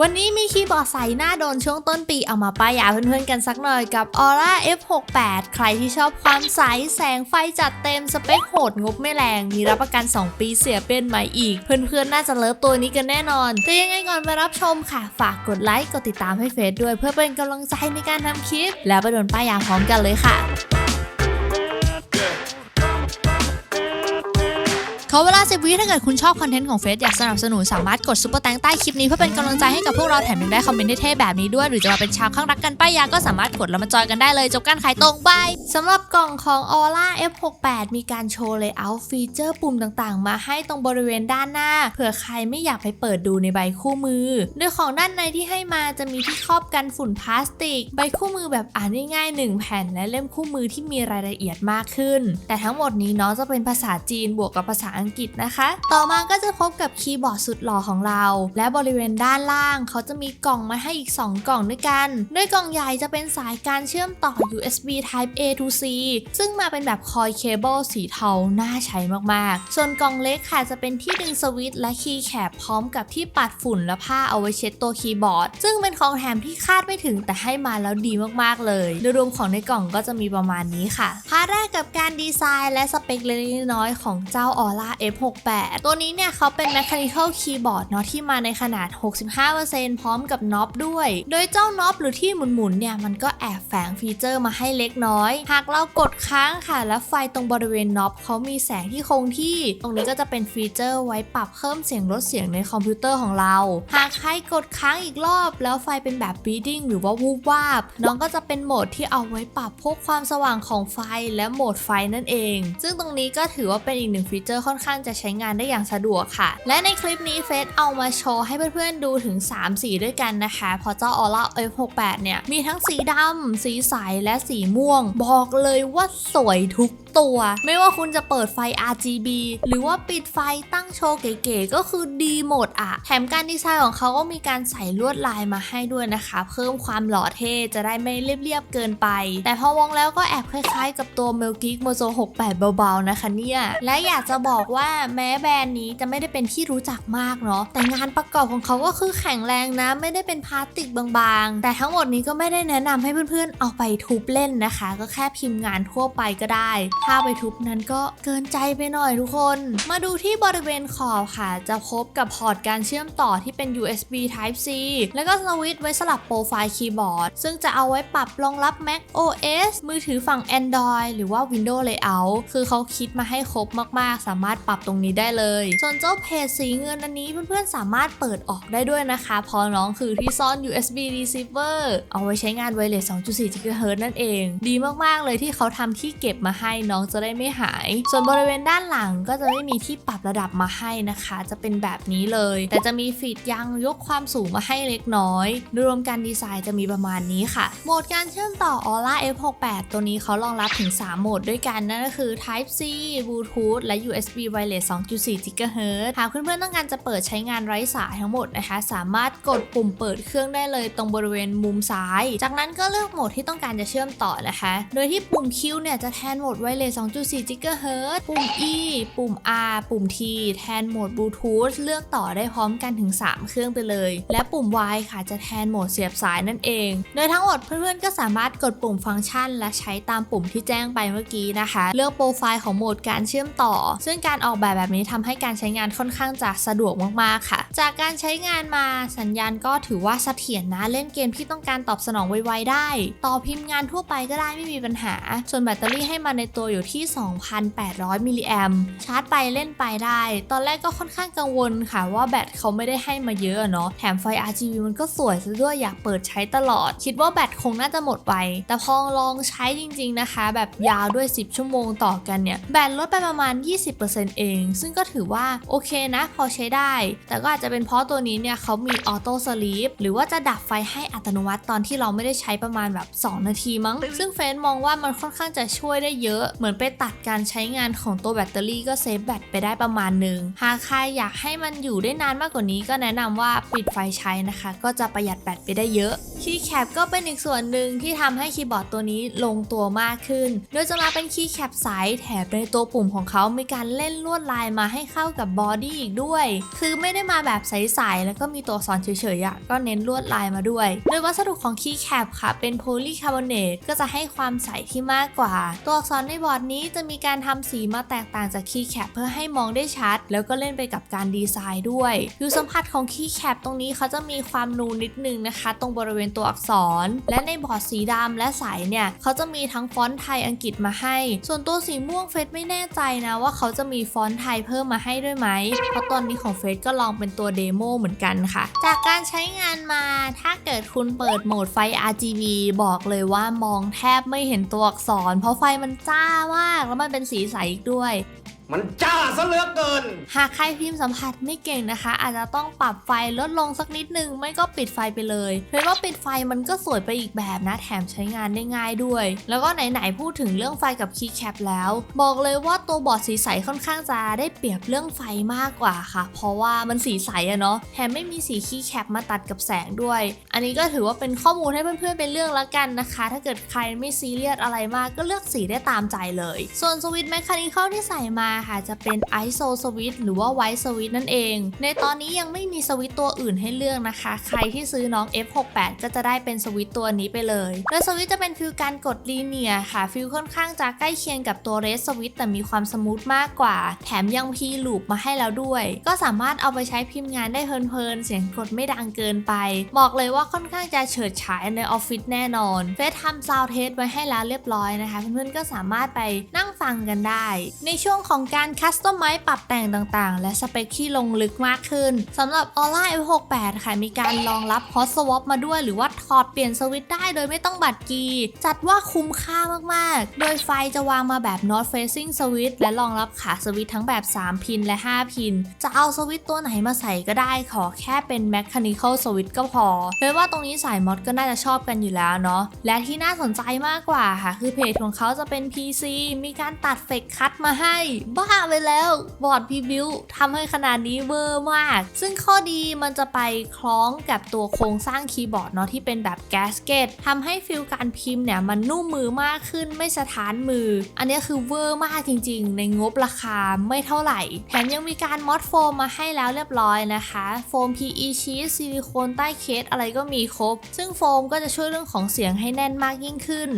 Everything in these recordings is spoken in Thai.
วันนี้มีคีย์บอร์ดใสหน้าโดนช่วงต้นปีเอามาป้ายยาเพื่อนๆกันสักหน่อยกับ Aura F68 ใครที่ชอบความใส แสงไฟจัดเต็มสเปคโหดงบไม่แรง มีรับประกัน 2 ปีเสียเป็นใหม่อีก เพื่อนๆ น่าจะเลิฟตัวนี้กันแน่นอน แต่ยังไงก่อนไปรับชมค่ะ ฝากกดไลค์ กดติดตามให้เฟซด้วย เพื่อเป็นกำลังใจในการทำคลิป แล้วไปโดนป้ายยาพร้อมกันเลยค่ะ อเวลาสิบวิถ้าเกิดคุณชอบคอนเทนต์ของเฟซอยากสนับสนุนสามารถกดซุปเปอร์แตงใต้คลิปนี้เพื่อเป็นกำลังใจให้กับพวกเราแถมยังได้คอมเมนต์เท่ๆแบบนี้ด้วย หรือจะมาเป็นชาวข้างรักกันป้ายยาก็สามารถกดแล้วมาจอยกันได้เลยจบกันขายตรงบายสำหรับ กล่องของ Aura F68 มีการโชว์เลเยอร์ฟีเจอร์ปุ่มต่างๆ มาให้ตรงบริเวณด้านหน้า เผื่อใครไม่อยากไปเปิดดูในใบคู่มือ โดยของด้านในที่ให้มาจะมีที่ครอบกันฝุ่นพลาสติก ใบคู่มือแบบอ่านง่ายๆหนึ่งแผ่น และเล่มคู่มือที่มีรายละเอียดมากขึ้น แต่ทั้งหมดนี้เนาะจะเป็นภาษาจีนบวกกับภาษาอังกฤษนะคะ ต่อมาก็จะพบกับคีย์บอร์ดสุดหล่อของเรา และบริเวณด้านล่าง เขาจะมีกล่องมาให้อีก 2 กล่องด้วยกันโดยกล่องใหญ่จะเป็นสายการเชื่อมต่อ USB Type A to C ซึ่งมาเป็นแบบคอยเคเบิลสีเทาน่าใช้มากๆ ส่วนกล่องเล็กค่ะจะเป็นที่ดึงสวิตช์และคีย์แคปพร้อมกับที่ปัดฝุ่นและผ้าเอาไว้เช็ดตัวคีย์บอร์ด ซึ่งเป็นของแถมที่คาดไม่ถึงแต่ให้มาแล้วดีมากๆเลยโดยรวมของในกล่องก็จะมีประมาณนี้ค่ะพาร์ทแรกกับการดีไซน์และสเปคเล็กน้อยของเจ้า Aura F68 ตัวนี้เนี่ยเขาเป็น Mechanical Keyboard เนาะที่มาในขนาด 65%พร้อมกับน็อปด้วย โดยเจ้าน็อปหรือที่หมุนๆเนี่ยมันก็แอบแฝงฟีเจอร์มาให้เล็กน้อย หากเรากดค้างค่ะ แล้วไฟตรงบริเวณน็อปเขามีแสงที่คงที่ ตรงนี้ก็จะเป็นฟีเจอร์ไว้ปรับเพิ่มเสียงลดเสียงในคอมพิวเตอร์ของเรา หากใครกดค้างอีกรอบ แล้วไฟเป็นแบบ bleeding หรือว่าวูบวาบ น้องก็จะเป็นโหมดที่เอาไว้ปรับพวกความสว่างของไฟและโหมดไฟนั่นเอง ซึ่งตรงนี้ก็ถือว่าเป็นอีกหนึ่งฟีเจอร์ค่อนข้างจะใช้งานได้อย่างสะดวกค่ะ และในคลิปนี้เฟซเอามาโชว์ให้เพื่อนๆดูถึง 3 สีด้วยกันนะคะเพราะเจ้า Aura F68 เนี่ยมีทั้งสีดำสีใสและสีม่วง บอกเลยว่าสวยทุกตัว ไม่ว่าคุณจะเปิดไฟ RGB หรือว่าปิดไฟตั้งโชว์เก๋ๆก็คือดีหมดอะแถมการดีไซน์ของเขาก็มีการใส่ลวดลายมาให้ด้วยนะคะ เพิ่มความหล่อเท่จะได้ไม่เรียบๆเกินไป แต่พอวองแล้วก็แอบคล้ายๆ กับตัว m e l g i g Mozo 68 เบาๆนะคะเนี่ย และอยากจะบอกว่าแม้แบรนด์นี้จะไม่ได้เป็นที่รู้จักมากเนาะแต่งานประกอบของเขาก็คือแข็งแรงนะไม่ได้เป็นพลาสติกบางๆ แต่ทั้งหมดนี้ก็ไม่ได้แนะนำให้เพื่อนๆเอาไปทุบเล่นนะคะ ก็แค่พิมพ์งานทั่วไปก็ได้ ถ้าไปทุบนั้นก็เกินใจไปหน่อยทุกคน มาดูที่บริเวณขอบค่ะ จะพบกับพอร์ตการเชื่อมต่อที่เป็น USB Type C แล้วก็สวิตช์ไว้สลับโปรไฟล์คีย์บอร์ด ซึ่งจะเอาไว้ปรับรองรับ Mac OS มือถือฝั่ง Android หรือว่า Windows Layout คือเขาคิดมาให้ครบมากๆ สามารถปรับตรงนี้ได้เลย ส่วนเจ้าเพจสีเงินอันนี้เพื่อนๆสามารถเปิดออกได้ด้วยนะคะพราะน้องคือที่ซ่อน USB receiver เอาไว้ใช้งานไวเลส 2.4 GHz นั่นเอง ดีมากๆเลยที่เขาทำที่เก็บมาให้น้องจะได้ไม่หาย ส่วนบริเวณด้านหลังก็จะไม่มีที่ปรับระดับมาให้นะคะ จะเป็นแบบนี้เลย แต่จะมีฟีดยังยกความสูงมาให้เล็กน้อยโดยรวมการดีไซน์จะมีประมาณนี้ค่ะ โหมดการเชื่อมต่อ Aura F68 ตัวนี้เขารองรับถึง 3 โหมดด้วยกันนั่นก็คือ Type C Bluetooth และ USB Wireless 2.4 GHz หากเพื่อนๆต้องการจะเปิดใช้งานไร้สายทั้งหมดนะคะ สามารถกดปุ่มเปิดเครื่องได้เลยตรงบริเวณมุมซ้าย จากนั้นก็เลือกโหมดที่ต้องการจะเชื่อมต่อนะคะ โดยที่ปุ่มม Q เนี่ยจะแทนโหมด Wireless 2.4 GHz ปุ่ม E ปุ่ม R ปุ่ม T แทนโหมด Bluetooth เลือกต่อได้พร้อมกันถึง 3 เครื่องไปเลย และปุ่ม Y ค่ะจะแทนโหมดเสียบสายนั่นเอง โดยทั้งหมดเพื่อนๆก็สามารถกดปุ่มฟังก์ชัน และใช้ตามปุ่มที่แจ้งไปเมื่อกี้นะคะ เลือกโปรไฟล์ของโหมดการเชื่อมต่อ ซึ่งการออกแบบแบบนี้ทำให้การใช้งานค่อนข้างจะสะดวกมากๆค่ะ จากการใช้งานมาสัญญาณก็ถือว่าเสถียรนะเล่นเกมที่ต้องการตอบสนองไวๆได้ ต่อพิมพ์งานทั่วไปก็ได้ไม่มีปัญหาส่วนแบตเตอรี่ให้มาในตัวอยู่ที่ 2,800 มิลลิแอมชาร์จไปเล่นไปได้ ตอนแรกก็ค่อนข้างกังวลค่ะว่าแบตเขาไม่ได้ให้มาเยอะเนาะ แถมไฟ RGB มันก็สวยซะด้วยอยากเปิดใช้ตลอด คิดว่าแบตคงน่าจะหมดไป แต่พอลองใช้จริงๆนะคะ แบบยาวด้วย 10 ชั่วโมงต่อกันเนี่ย แบตลดไปประมาณ 20%เอง ซึ่งก็ถือว่าโอเคนะพอใช้ได้ แต่ก็อาจจะเป็นเพราะตัวนี้เนี่ยเขามีออโต้สลีปหรือว่าจะดับไฟให้อัตโนมัติตอนที่เราไม่ได้ใช้ประมาณแบบ 2 นาทีมั้ง ซึ่งเฟนมองว่ามันค่อนข้างจะช่วยได้เยอะ เหมือนไปตัดการใช้งานของตัวแบตเตอรี่ก็เซฟแบตไปได้ประมาณหนึ่งหากใครอยากให้มันอยู่ได้นานมากกว่านี้ก็แนะนำว่าปิดไฟใช้นะคะ ก็จะประหยัดแบตไปได้เยอะคีย์แคปก็เป็นอีกส่วนหนึ่งที่ทำให้คีย์บอร์ดตัวนี้ลงตัวมากขึ้น โดยจะมาเป็นคีย์แคปใสแถบในตัวปุ่มของเขามีการเล่นลวดลายมาให้เข้ากับบอดี้อีกด้วย คือไม่ได้มาแบบใสๆแล้วก็มีตัวอักษรเฉยๆอะก็เน้นลวดลายมาด้วย โดยวัสดุของคีย์แคปค่ะเป็นโพลีคาร์บอเนตก็จะให้ความใสที่มากกว่า ตัวอักษรในบอร์ดนี้จะมีการทำสีมาแตกต่างจากคีย์แคปเพื่อให้มองได้ชัด แล้วก็เล่นไปกับการดีไซน์ด้วยผิวสัมผัสของคีย์แคปตรงนี้เขาจะมีความนูนนิดนึงนะคะ ตรงบริเวณตัวอักษร และในบอร์ดสีดำและใสเนี่ยเขาจะมีทั้งฟอนต์ไทยอังกฤษมาให้ ส่วนตัวสีม่วงเฟสไม่แน่ใจนะว่าเขาจะมีฟอนต์ไทยเพิ่มมาให้ด้วยไหมเพราะตอนนี้ของเฟสก็ลองเป็นตัวเดโมเหมือนกันค่ะ จากการใช้งานมาถ้าเกิดคุณเปิดโหมดไฟ RGB บอกเลยว่ามองแทบไม่เห็นตัวอักษร เพราะไฟมันจ้ามากแล้วมันเป็นสีใสอีกด้วย มันจ้าซะเหลือเกิน หากใครพิมพ์สัมผัสไม่เก่งนะคะ อาจจะต้องปรับไฟลดลงสักนิดนึง ไม่ก็ปิดไฟไปเลยเพราะว่าปิดไฟมันก็สวยไปอีกแบบนะ แถมใช้งานได้ง่ายด้วย แล้วก็ไหนๆพูดถึงเรื่องไฟกับคีย์แคปแล้ว บอกเลยว่าตัวบอร์ดสีใสค่อนข้างจะได้เปรียบเรื่องไฟมากกว่าค่ะ เพราะว่ามันสีใสอะเนาะแถมไม่มีสีคีย์แคปมาตัดกับแสงด้วย อันนี้ก็ถือว่าเป็นข้อมูลให้เพื่อนๆเป็นเรื่องละกันนะคะ ถ้าเกิดใครไม่ซีเรียสอะไรมากก็เลือกสีได้ตามใจเลย ส่วนสวิตช์แมคคานิคอลที่ใส่มาค่ะจะเป็น ISO สวิตช์หรือว่า White Switch นั่นเอง ในตอนนี้ยังไม่มีสวิตตัวอื่นให้เลือกนะคะ ใครที่ซื้อน้อง F68 ก็จะได้เป็นสวิตตัวนี้ไปเลย โดยสวิตจะเป็นฟิลการกดลีเนียค่ะ ฟิลค่อนข้างจะใกล้เคียงกับตัว Red Switch แต่มีความสมูทมากกว่า แถมยังพีลูปมาให้แล้วด้วย ก็สามารถเอาไปใช้พิมพ์งานได้เพลินๆ เสียงกดไม่ดังเกินไป บอกเลยว่าค่อนข้างจะเฉิดฉายในออฟฟิศแน่นอน เฟซทำซาวเทสไว้ให้แล้วเรียบร้อยนะคะ เพื่อนๆก็สามารถไปนั่ง ฟังกันได้ ในช่วงของการคัสตอมไมซ์ปรับแต่งต่างๆ และสเปคที่ลงลึกมากขึ้นสำหรับ Aura F68 ค่ะมีการรองรับ Hot Swap มาด้วย หรือว่าถอดเปลี่ยนสวิตช์ได้โดยไม่ต้องบัดกีจัดว่าคุ้มค่ามากๆ โดยไฟจะวางมาแบบ North Facing Switch และรองรับขาสวิตช์ทั้งแบบ 3 พินและ 5 พิน จะเอาสวิตช์ตัวไหนมาใส่ก็ได้ขอแค่เป็น Mechanical Switch ก็พอเพราะว่าตรงนี้สายมอดก็น่าจะชอบกันอยู่แล้วเนาะและที่น่าสนใจมากกว่าค่ะ คือเพจของเขาจะเป็น PC มีการตัดเฟกคัตมาให้ บ้าไปแล้วบอร์ดพีบิวทำให้ขนาดนี้เวอร์มาก ซึ่งข้อดีมันจะไปคล้องกับตัวโครงสร้างคีย์บอร์ดเนาะที่เป็นแบบแกสเกตทำให้ฟิลการพิมพ์เนี่ย มันนุ่มมือมากขึ้นไม่สะท้านมือ อันนี้คือเวอร์มากจริงๆ ในงบราคาไม่เท่าไหร่ แถมยังมีการมอดโฟมมาให้แล้วเรียบร้อยนะคะ โฟม PE ชีสซิลิโคนใต้เคสอะไรก็มีครบ ซึ่งโฟมก็จะช่วยเรื่องของเสียงให้แน่นมากยิ่งขึ้น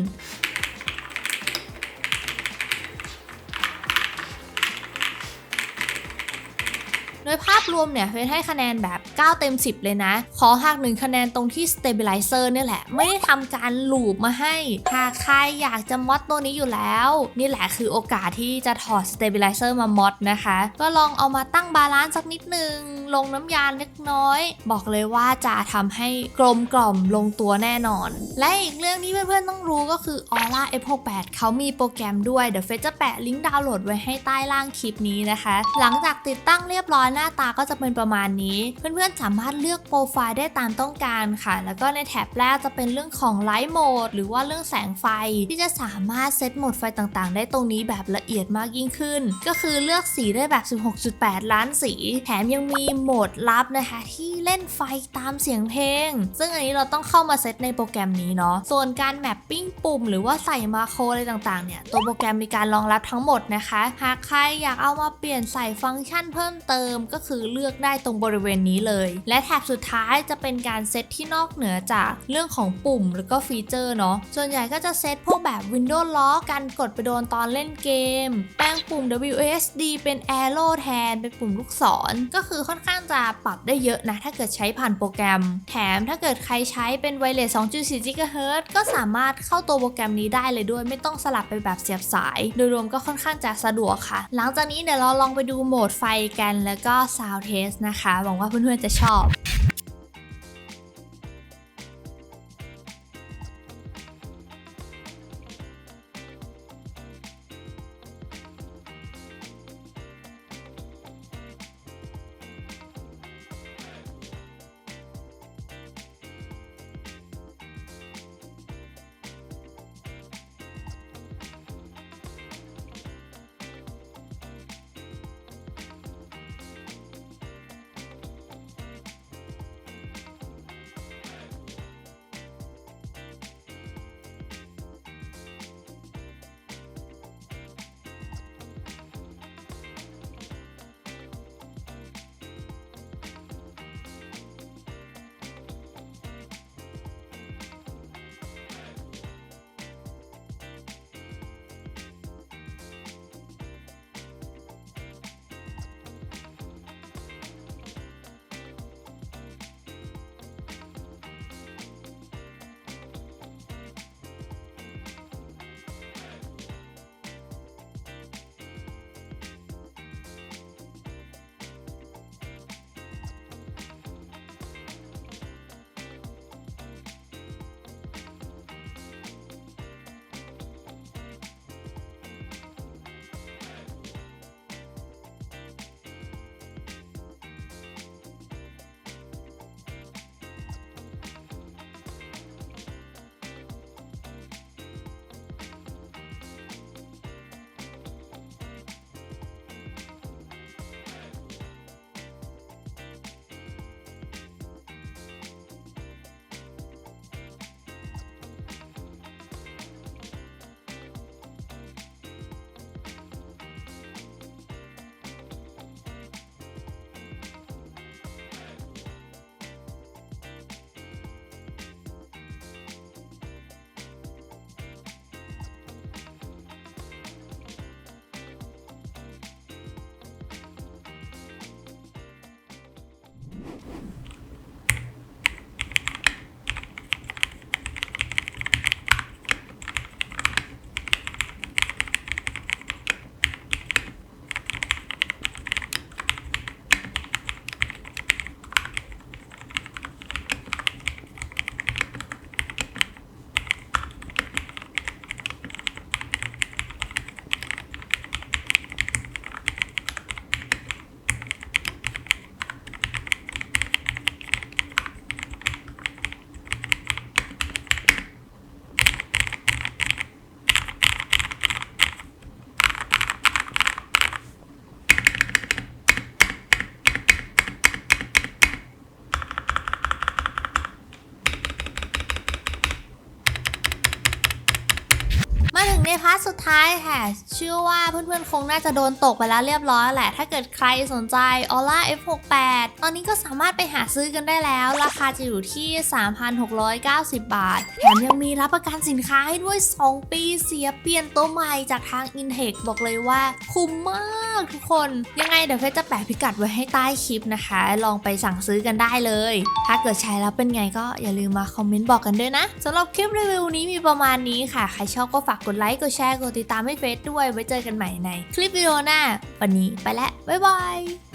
โดยภาพรวมเนี่ยเฟซให้คะแนนแบบ 9 เต็ม 10 เลยนะ ขอหักหนึ่งคะแนนตรงที่ Stabilizer เนี่ยแหละ ไม่ได้ทำการลูปมาให้ หากใครอยากจะมอดตัวนี้อยู่แล้ว นี่แหละคือโอกาสที่จะถอด Stabilizer มามอดนะคะ ก็ลองเอามาตั้งบาลานซ์สักนิดนึง ลงน้ำยาเล็กน้อย บอกเลยว่าจะทำให้กลมกล่อมลงตัวแน่นอน และอีกเรื่องที่เพื่อนๆต้องรู้ก็คือ Aura F68 เขามีโปรแกรมด้วย เดี๋ยวเฟซจะแปะลิงก์ดาวน์โหลดไว้ให้ใต้ล่างคลิปนี้นะคะ หลังจากติดตั้งเรียบร้อยหน้าตาก็จะเป็นประมาณนี้ เพื่อนๆสามารถเลือกโปรไฟล์ได้ตามต้องการค่ะ แล้วก็ในแท็บแรกจะเป็นเรื่องของไลท์โหมดหรือว่าเรื่องแสงไฟ ที่จะสามารถเซตโหมดไฟต่างๆ ได้ตรงนี้แบบละเอียดมากยิ่งขึ้น ก็คือเลือกสีได้แบบ 16.8 ล้านสี แถมยังมีโหมดลับนะคะ ที่เล่นไฟตามเสียงเพลง ซึ่งอันนี้เราต้องเข้ามาเซตในโปรแกรมนี้เนาะ ส่วนการแมปปิ้งปุ่ม หรือว่าใส่มาโครอะไรต่างๆ เนี่ย ตัวโปรแกรมมีการรองรับทั้งหมดนะคะ หากใครอยากเอามาเปลี่ยนใส่ฟังก์ชันเพิ่มเติมก็คือเลือกได้ตรงบริเวณนี้เลย และแท็บสุดท้ายจะเป็นการเซตที่นอกเหนือจากเรื่องของปุ่มหรือก็ฟีเจอร์เนาะส่วนใหญ่ก็จะเซตพวกแบบ Windows Lock การกดไปโดนตอนเล่นเกม แปลงปุ่ม WASD เป็น Arrow แทน เป็นปุ่มลูกศร ก็คือค่อนข้างจะปรับได้เยอะนะ ถ้าเกิดใช้ผ่านโปรแกรม แถมถ้าเกิดใครใช้เป็นไวเลส2.4 GHz ก็สามารถเข้าตัวโปรแกรมนี้ได้เลยด้วย ไม่ต้องสลับไปแบบเสียบสาย โดยรวมก็ค่อนข้างจะสะดวกค่ะ หลังจากนี้เดี๋ยวเราลองไปดูโหมดไฟกันแล้วก็ Sound Test นะคะ หวังว่าเพื่อนๆจะชอบ ในพาร์ทสุดท้ายค่ะเชื่อว่าเพื่อนๆคงน่าจะโดนตกไปแล้วเรียบร้อยแหละ ถ้าเกิดใครสนใจ Aura F68 ตอนนี้ก็สามารถไปหาซื้อกันได้แล้ว ราคาจะอยู่ที่ 3,690 บาท แถมยังมีรับประกันสินค้าให้ด้วย 2 ปีเสียเปลี่ยนตัวใหม่จากทาง Intech บอกเลยว่า คุ้มมากทุกคน ยังไงเดี๋ยวเฟจะแปะพิกัดไว้ให้ใต้คลิปนะคะ ลองไปสั่งซื้อกันได้เลย ถ้าเกิดใช้แล้วเป็นไงก็อย่าลืมมาคอมเมนต์บอกกันด้วยนะสำหรับคลิปรีวิวนี้มีประมาณนี้ค่ะ ใครชอบก็ฝากกดไลค์ค์กดแชร์กดติดตามให้เฟซด้วยไว้เจอกันใหม่ในคลิปวิดีโอหน้า วันนี้ไปแล้วบ๊ายบาย